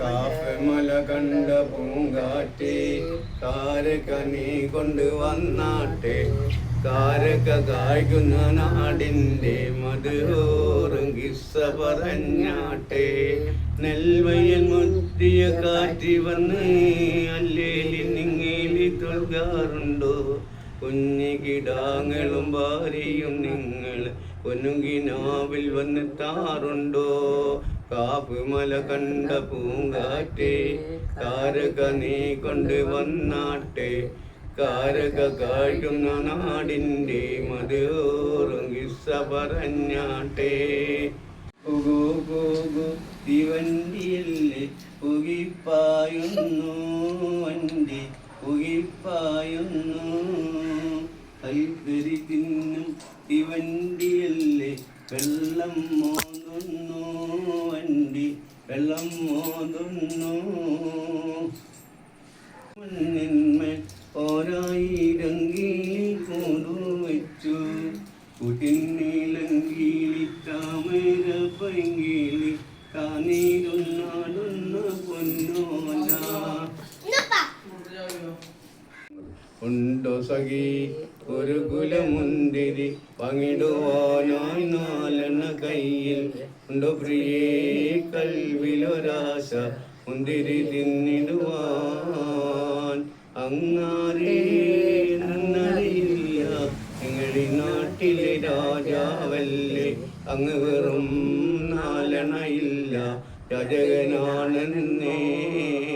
കാഫമല കണ്ട പൂങ്കാറ്റെ കാരക്ക നീ കൊണ്ട് വന്നാട്ടെ. കാരക്ക കായ്ക്കുന്ന നാടിന്റെ മധുരോറും കിസ്സ പറഞ്ഞാട്ടെ. നെൽവയൽ മുത്തിയ കാറ്റി വന്ന് അല്ലേലി നിങ്ങേലി തൊൽകാറുണ്ടോ കുഞ്ഞി കിടാങ്ങളും ഭാര്യയും നിങ്ങൾ പൊന്നുകിനാവിൽ വന്നെത്താറുണ്ടോ കാപ്പുമല കണ്ട പൂങ്കാറ്റെ കാരക നീ കൊണ്ട് വന്നാട്ടെ. കാരക കാഴ്ചുന്ന നാടിന്റെ കിസ്സ പറഞ്ഞാട്ടെ ഉഗു ഗുഗു തീവണ്ടിയല്ലേ പുകിപ്പായുന്നു വണ്ടി പുകിപ്പായുന്നു കൽക്കരി തിന്നും തീവണ്ടിയല്ലേ വെള്ളം മോതുന്നു വണ്ടി വെള്ളം മോതുന്നു. മണ്ണിന്മേൽ ഓരായിരം കീഴി കൊണ്ടുവച്ചു കുട്ടിനീലങ്കീലി താമര പൈങ്കിളി കാനീരുന്നാടുന്ന പൊന്നോല. ഉണ്ടോ സഖി? ഒരു കുലമുന്തിരി പങ്കിടുവാനായി നാലെണ്ണ കയ്യിൽ ഉണ്ടോ പ്രിയേ? കൽവിലൊരാശ മുന്തിരി തിന്നിടുവാൻ. അങ്ങാരേ നിങ്ങളി നാട്ടിലെ രാജാവല്ലേ? അങ്ങ് വെറും നാലണയില്ല. രാജകനാണെന്ന്.